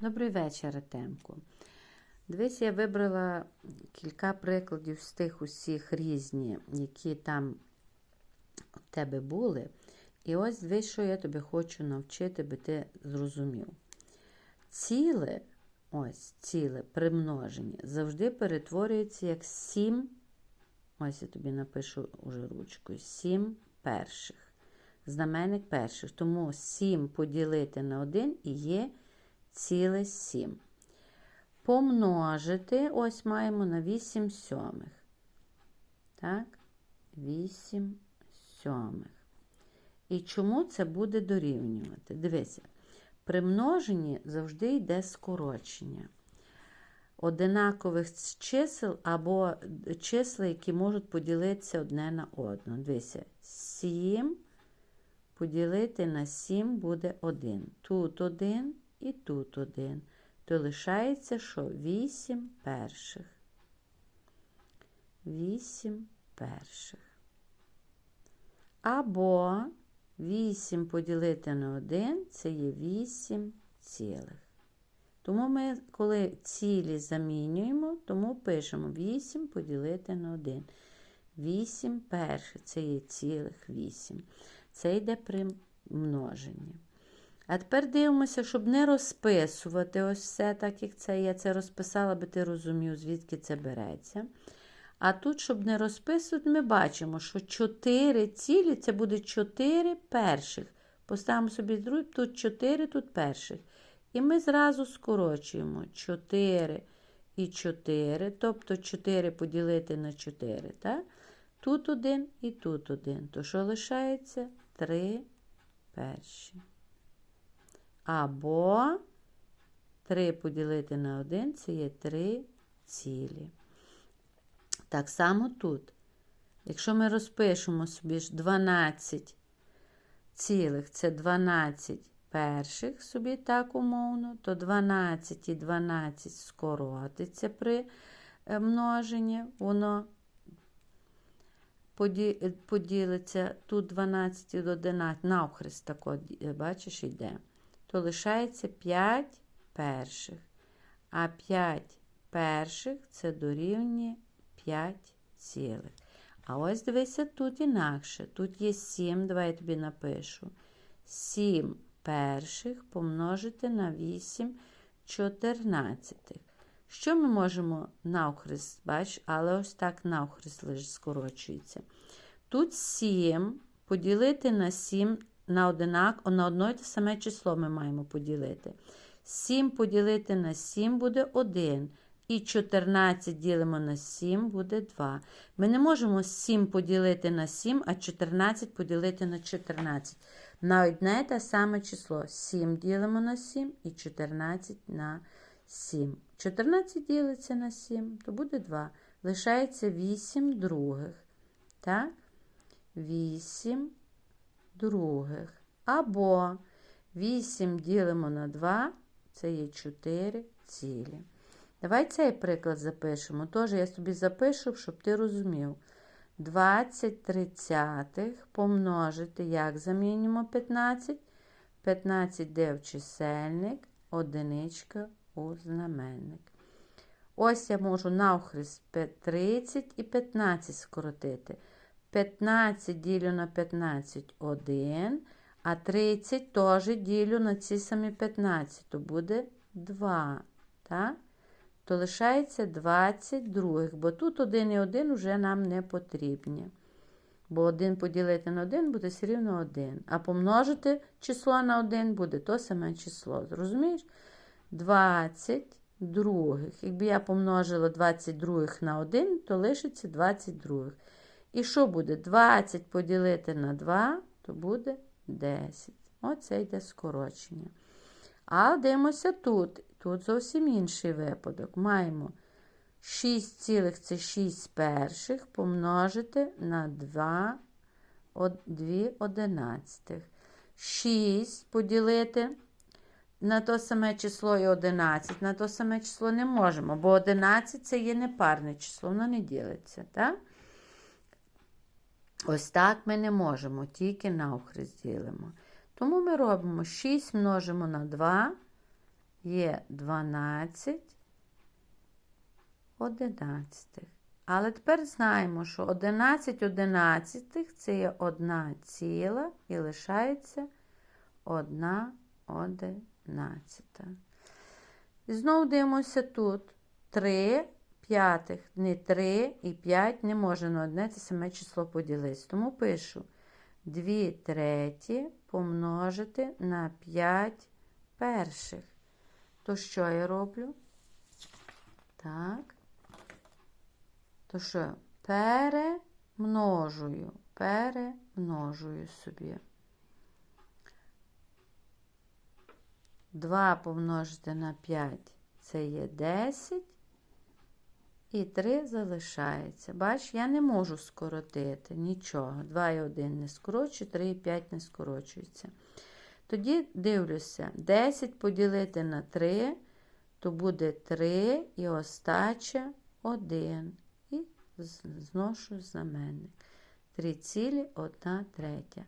Добрий вечір, Артемку. Дивись, я вибрала кілька прикладів з тих усіх різні, які там у тебе були. І ось дивись, що я тобі хочу навчити, би ти зрозумів. Ціле, ось ціле примноження завжди перетворюється як 7, ось я тобі напишу уже ручкою, 7 перших. Знаменник перших. Тому 7 поділити на 1 і є ціле 7. Помножити, ось маємо на 8 сьомих. Так, 8 сьомих. І чому це буде дорівнювати? Дивися, при множенні завжди йде скорочення одинакових чисел або числа, які можуть поділитися одне на одне. Дивися, 7 поділити на 7 буде 1. Тут 1 і тут 1. То лишається що? 8 перших. 8 перших. Або 8 поділити на 1 це є 8 цілих. Тому ми, коли цілі замінюємо, тому пишемо 8 поділити на 1. 8 перших це є цілих 8. Це йде при множенні. А тепер дивимося, щоб не розписувати ось все, так як це. Я це розписала, би ти розумів, звідки це береться. А тут, щоб не розписувати, ми бачимо, що 4 цілі це буде 4 перших. Поставимо собі другий, тут 4, тут перших. І ми зразу скорочуємо 4 і 4, тобто 4 поділити на 4. Так? Тут 1 і тут 1. То що лишається? 3 перші. Або 3 поділити на 1 це є 3 цілі. Так само тут. Якщо ми розпишемо собі ж 12 цілих, це 12 перших собі так умовно, то 12 і 12 скоротиться при е, множенні, воно поділиться тут 12 і 11, навхрест тако, бачиш, йде, то лишається 5 перших. А 5 перших це дорівнює 5 цілих. А ось дивися, тут інакше. Тут є 7, давай я тобі напишу. 7 перших помножити на 8 чотирнадцятих. Що ми можемо навхрест, бач, але ось так навхрест лише скорочується. Тут 7 поділити на 7 на одинак, на одно й те саме число ми маємо поділити. 7 поділити на 7 буде 1. І 14 ділимо на 7 буде 2. Ми не можемо 7 поділити на 7, а 14 поділити на 14. На одне те саме число. 7 ділимо на 7 і 14 на 7. 14 ділиться на 7, то буде 2. Лишається 8 других. Так? 8 других. Або 8 ділимо на 2, це є 4 цілі. Давай цей приклад запишемо. Тож я собі запишу, щоб ти розумів. 20 тридцятих помножити, як замінюємо 15. 15 де в чисельник, одиничка у знаменник. Ось я можу навхрест 30 і 15 скоротити. 15 ділю на 15 1, а 30 теж ділю на ці самі 15, то буде 2. Так? То лишається 20 других, бо тут 1 і 1 вже нам не потрібні. Бо 1 поділити на 1 буде все рівно 1. А помножити число на 1 буде то саме число. Зрозумієш? 20 других. Якби я помножила 20 других на 1, то лишиться 20 других. І що буде? 20 поділити на 2, то буде 10. Оце йде скорочення. А дивимося тут. Тут зовсім інший випадок. Маємо 6 цілих це 6 перших помножити на 2 2 одинадцятих. 6 поділити на то саме число і 11. На то саме число не можемо, бо 11 це є непарне число, воно не ділиться. так? Ось так ми не можемо, тільки навхрест ділимо. Тому ми робимо 6 множимо на 2 є 12 одинадцятих. Але тепер знаємо, що 11 одинадцятих це є 1 ціла і лишається 1 одинадцята. І знову дивимося тут 3 п'ятих, не 3 і 5 не може на одне це саме число поділитися. Тому пишу 2 треті помножити на 5 перших. То що я роблю? Так. То що? Перемножую, перемножую собі. 2 помножити на 5 це є 10. І 3 залишається. Бач, я не можу скоротити нічого. 2 і 1 не скорочую, 3 і 5 не скорочується. Тоді дивлюся, 10 поділити на 3, то буде 3 і остача 1. І зношу знаменник. 3 цілі 1 третя.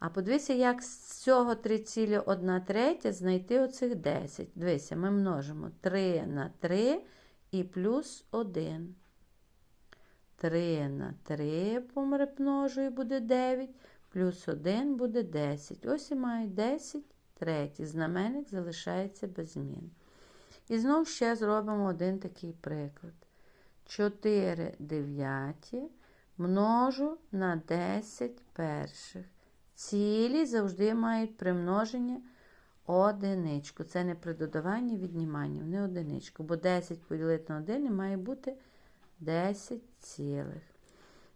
А подивися, як з цього 3 цілі 1 третя знайти оцих 10. Дивися, ми множимо 3 на 3 і плюс 1. 3 на 3 помножую буде 9, плюс 1 буде 10. Ось і маю 10 третій. Знаменник залишається без змін. І знову ще зробимо один такий приклад. 4 дев'яті множу на 10 перших. Цілі завжди мають примноження одиничку. Це не при додаванні відніманні, не одиничку. Бо 10 поділити на 1 і має бути 10 цілих.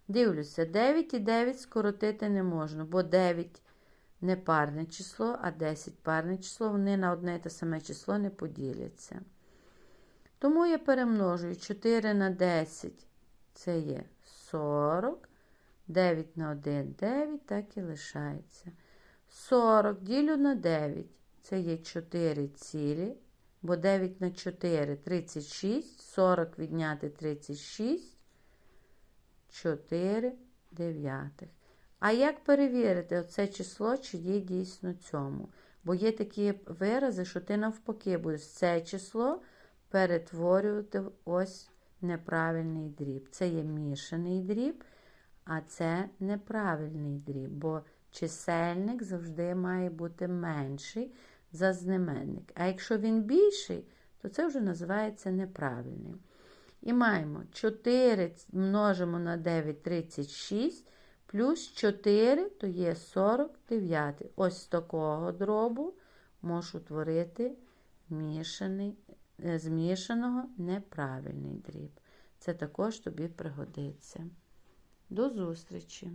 Дивлюся, 9 і 9 скоротити не можна, бо 9 не парне число, а 10 парне число, вони на одне і те саме число не поділяться. Тому я перемножую 4 на 10 це є 40. 9 на 1 9, так і лишається. 40 ділю на 9. Це є 4 цілі, бо 9 на 4 36, 40 відняти 36, 4 дев'ятих. А як перевірити оце число, чи є дійсно цьому? Бо є такі вирази, що ти навпаки будеш це число перетворювати ось неправильний дріб. Це є мішаний дріб, а це неправильний дріб, бо чисельник завжди має бути менший за знаменник. А якщо він більший, то це вже називається неправильним. І маємо 4 множимо на 9 36, плюс 4 то є 49. Ось з такого дробу можу творити мішаний, е, змішаного неправильний дріб. Це також тобі пригодиться. До зустрічі!